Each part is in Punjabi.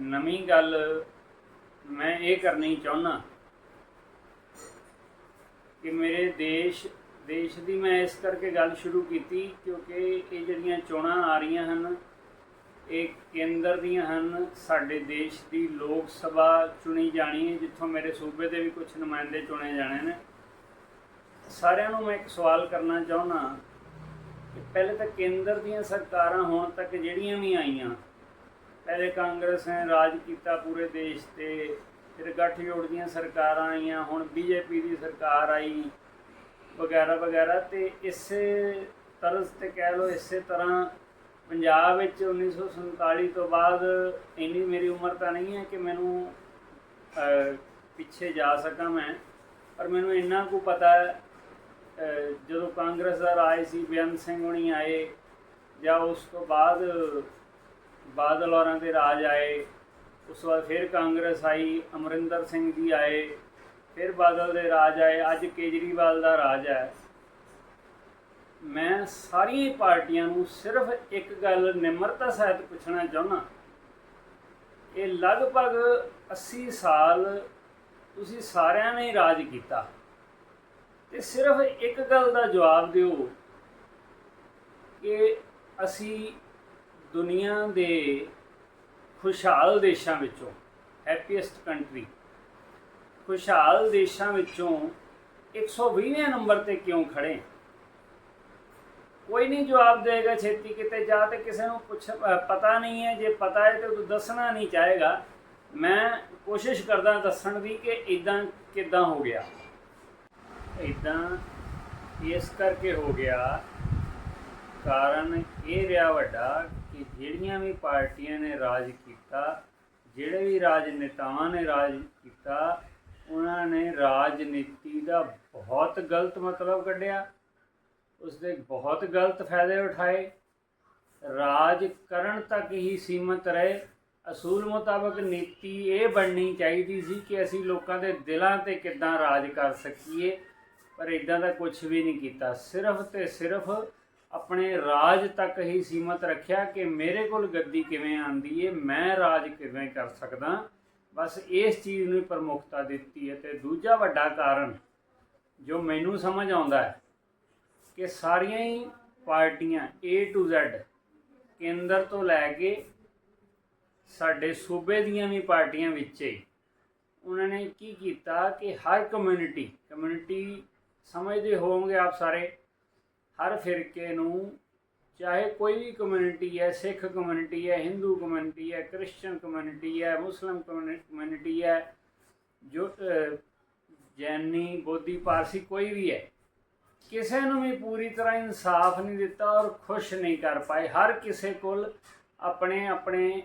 ਨਵੀਂ ਗੱਲ ਮੈਂ ਇਹ ਕਰਨੀ ਚਾਹੁੰਦਾ ਕਿ ਮੇਰੇ ਦੇਸ਼ ਦੇਸ਼ ਦੀ ਮੈਂ ਇਸ ਕਰਕੇ ਗੱਲ ਸ਼ੁਰੂ ਕੀਤੀ ਕਿਉਂਕਿ ਇਹ ਜਿਹੜੀਆਂ ਚੋਣਾਂ ਆ ਰਹੀਆਂ ਹਨ, ਇਹ ਕੇਂਦਰ ਦੀਆਂ ਹਨ, ਸਾਡੇ ਦੇਸ਼ ਦੀ ਲੋਕ ਸਭਾ ਚੁਣੀ ਜਾਣੀ ਹੈ, ਜਿੱਥੋਂ ਮੇਰੇ ਸੂਬੇ ਦੇ ਵੀ ਕੁਝ ਨੁਮਾਇੰਦੇ ਚੁਣੇ ਜਾਣੇ ਨੇ। ਸਾਰਿਆਂ ਨੂੰ ਮੈਂ ਇੱਕ ਸਵਾਲ ਕਰਨਾ ਚਾਹੁੰਦਾ ਕਿ ਪਹਿਲੇ ਤਾਂ ਕੇਂਦਰ ਦੀਆਂ ਸਰਕਾਰਾਂ ਹੁਣ ਤੱਕ ਜਿਹੜੀਆਂ ਵੀ ਆਈਆਂ ਪਹਿਲੇ ਕਾਂਗਰਸ ਨੇ ਰਾਜ ਕੀਤਾ ਪੂਰੇ ਦੇਸ਼ ਤੇ, ਫਿਰ ਗੱਠਜੋੜ ਦੀਆਂ ਸਰਕਾਰਾਂ ਆਈਆਂ, ਹੁਣ ਬੀਜੇਪੀ ਦੀ ਸਰਕਾਰ ਆਈ, ਵਗੈਰਾ ਵਗੈਰਾ। ਤੇ ਇਸੇ ਤਰ੍ਹਾਂ ਤੇ ਕਹਿ ਲਓ, ਇਸੇ ਤਰ੍ਹਾਂ ਪੰਜਾਬ ਵਿੱਚ 1947 ਤੋਂ ਬਾਅਦ ਇੰਨੀ ਮੇਰੀ ਉਮਰ ਤਾਂ ਨਹੀਂ ਹੈ ਕਿ ਮੈਨੂੰ ਪਿੱਛੇ ਜਾ ਸਕਾਂ ਮੈਂ। ਪਰ ਮੈਨੂੰ ਇੰਨਾ ਕੁ ਪਤਾ ਹੈ ਜਦੋਂ ਕਾਂਗਰਸ ਦਾ ਰਾਜ ਸੀ, ਬੇਅੰਤ ਸਿੰਘ ਹੁਣੀ ਆਏ, ਜਾਂ ਉਸ ਤੋਂ ਬਾਅਦ ਬਾਦਲ ਹੋਰਾਂ ਦੇ ਰਾਜ ਆਏ, ਉਸ ਤੋਂ ਬਾਅਦ ਫਿਰ ਕਾਂਗਰਸ ਆਈ, ਅਮਰਿੰਦਰ ਸਿੰਘ ਜੀ ਆਏ, ਫਿਰ ਬਾਦਲ ਦੇ ਰਾਜ ਆਏ, ਅੱਜ ਕੇਜਰੀਵਾਲ ਦਾ ਰਾਜ ਹੈ। ਮੈਂ ਸਾਰੀਆਂ ਪਾਰਟੀਆਂ ਨੂੰ ਸਿਰਫ ਇੱਕ ਗੱਲ ਨਿਮਰਤਾ ਸਹਿਤ ਪੁੱਛਣਾ ਚਾਹੁੰਦਾ। ਇਹ ਲਗਭਗ 80 ਸਾਲ ਤੁਸੀਂ ਸਾਰਿਆਂ ਨੇ ਰਾਜ ਕੀਤਾ। ਤੇ ਸਿਰਫ ਇੱਕ ਗੱਲ ਦਾ ਜਵਾਬ ਦਿਓ ਕਿ ਅਸੀਂ ਦੁਨੀਆ ਦੇ ਖੁਸ਼ਹਾਲ ਦੇਸ਼ਾਂ ਵਿੱਚੋਂ ਹੈਪੀਐਸਟ ਕੰਟਰੀ ਖੁਸ਼ਹਾਲ ਦੇਸ਼ਾਂ ਵਿੱਚੋਂ 120ਵੇਂ ਨੰਬਰ ਤੇ ਕਿਉਂ ਖੜੇ ਕੋਈ ਨਹੀਂ ਜਵਾਬ ਦੇਗਾ ਛੇਤੀ ਕਿਤੇ ਜਾ ਤੇ ਕਿਸੇ ਨੂੰ ਪੁੱਛ ਪਤਾ ਨਹੀਂ ਹੈ, ਜੇ ਪਤਾ ਹੈ ਤੇ ਉਹ ਦੱਸਣਾ ਨਹੀਂ ਚਾਹੇਗਾ। ਮੈਂ ਕੋਸ਼ਿਸ਼ ਕਰਦਾ ਦੱਸਣ ਦੀ ਕਿ ਇਦਾਂ ਕਿਦਾਂ ਹੋ ਗਿਆ। ਇਦਾਂ ਇਸ ਕਰਕੇ ਹੋ ਗਿਆ, ਕਾਰਨ ਇਹ ਰਿਹਾ ਵੱਡਾ ਕਿ ਜਿਹੜੀਆਂ ਵੀ ਪਾਰਟੀਆਂ ਨੇ ਰਾਜ ਕੀਤਾ, ਜਿਹੜੇ ਵੀ ਰਾਜਨੇਤਾਵਾਂ ਨੇ ਰਾਜ ਕੀਤਾ, ਉਹਨਾਂ ਨੇ ਰਾਜਨੀਤੀ ਦਾ ਬਹੁਤ ਗਲਤ ਮਤਲਬ ਕੱਢਿਆ। ਉਸ ਦੇ ਬਹੁਤ ਗਲਤ ਫਾਇਦੇ ਉਠਾਏ। ਰਾਜ ਕਰਨ ਤੱਕ ਹੀ ਸੀਮਤ ਰਹੇ। ਅਸੂਲ ਮੁਤਾਬਕ ਨੀਤੀ ਇਹ ਬਣਨੀ ਚਾਹੀਦੀ ਸੀ ਕਿ ਅਸੀਂ ਲੋਕਾਂ ਦੇ ਦਿਲਾਂ ਤੇ ਕਿੱਦਾਂ ਰਾਜ ਕਰ ਸਕੀਏ, ਪਰ ਇਦਾਂ ਦਾ ਕੁਝ ਵੀ ਨਹੀਂ ਕੀਤਾ। ਸਿਰਫ ਤੇ ਸਿਰਫ ਆਪਣੇ ਰਾਜ ਤੱਕ ਹੀ ਸੀਮਤ ਰੱਖਿਆ ਕਿ ਮੇਰੇ ਕੋਲ ਗੱਦੀ ਕਿਵੇਂ ਆਂਦੀ ਏ, ਮੈਂ ਰਾਜ ਕਿਵੇਂ ਕਰ ਸਕਦਾ। ਬਸ ਇਸ ਚੀਜ਼ ਨੂੰ ਪ੍ਰਮੁੱਖਤਾ ਦਿੱਤੀ ਹੈ ਤੇ ਦੂਜਾ ਵੱਡਾ ਕਾਰਨ ਜੋ ਮੈਨੂੰ ਸਮਝ ਆਉਂਦਾ ਹੈ ਕਿ ਸਾਰੀਆਂ ਹੀ ਪਾਰਟੀਆਂ A to Z ਕੇਂਦਰ ਤੋਂ ਲੈ ਕੇ ਸਾਡੇ ਸੂਬੇ ਦੀਆਂ ਵੀ ਪਾਰਟੀਆਂ ਵਿੱਚ ਹੀ ਉਹਨਾਂ ਨੇ ਕੀ ਕੀਤਾ ਕਿ ਹਰ ਕਮਿਊਨਿਟੀ ਕਮਿਊਨਿਟੀ ਸਮਝਦੇ ਹੋਵੋਗੇ ਆਪ ਸਾਰੇ ਹਰ ਫਿਰਕੇ ਨੂੰ, ਚਾਹੇ ਕੋਈ ਵੀ ਕਮਿਊਨਿਟੀ ਹੈ, ਸਿੱਖ ਕਮਿਊਨਿਟੀ ਹੈ ਹਿੰਦੂ ਕਮਿਊਨਿਟੀ ਹੈ ਕ੍ਰਿਸਚੀਅਨ ਕਮਿਊਨਿਟੀ ਹੈ ਮੁਸਲਮ ਕਮਿਊਨਿਟੀ ਹੈ, ਜੋ ਜੈਨੀ, ਬੋਧੀ, ਪਾਰਸੀ ਕੋਈ ਵੀ ਹੈ, ਕਿਸੇ ਨੂੰ ਵੀ ਪੂਰੀ ਤਰ੍ਹਾਂ ਇਨਸਾਫ ਨਹੀਂ ਦਿੱਤਾ ਔਰ ਖੁਸ਼ ਨਹੀਂ ਕਰ ਪਾਏ। ਹਰ ਕਿਸੇ ਕੋਲ ਆਪਣੇ ਆਪਣੇ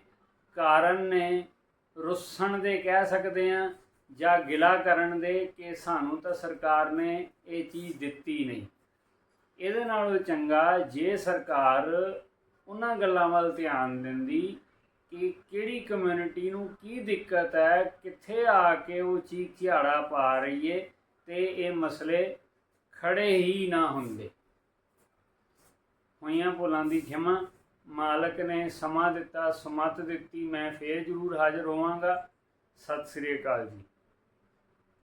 ਕਾਰਨ ਨੇ, ਰੁੱਸਣ ਦੇ ਕਹਿ ਸਕਦੇ ਆ ਜਾਂ ਗਿਲਾ ਕਰਨ ਦੇ ਕਿ ਸਾਨੂੰ ਤਾਂ ਸਰਕਾਰ ਨੇ ਇਹ ਚੀਜ਼ ਦਿੱਤੀ ਨਹੀਂ। ਇਹਦੇ ਨਾਲੋਂ ਚੰਗਾ ਜੇ ਸਰਕਾਰ ਉਹਨਾਂ ਗੱਲਾਂ ਵੱਲ ਧਿਆਨ ਦਿੰਦੀ ਕਿ ਕਿਹੜੀ ਕਮਿਊਨਿਟੀ ਨੂੰ ਕੀ ਦਿੱਕਤ ਹੈ, ਕਿੱਥੇ ਆ ਕੇ ਉਹ ਚੀਕ ਝਾੜਾ ਪਾ ਰਹੀ ਏ ਤੇ ਇਹ ਮਸਲੇ ਖੜੇ ਹੀ ਨਾ ਹੁੰਦੇ। ਹੋਈਆਂ ਭੁੱਲਾਂ ਦੀ ਖਿਮਾ, ਮਾਲਕ ਨੇ ਸਮਾਂ ਦਿੱਤਾ, ਸੁਮਤ ਦਿੱਤੀ, ਮੈਂ ਫੇਰ ਜ਼ਰੂਰ ਹਾਜ਼ਰ ਹੋਵਾਂਗਾ। ਸਤਿ ਸ੍ਰੀ ਅਕਾਲ ਜੀ।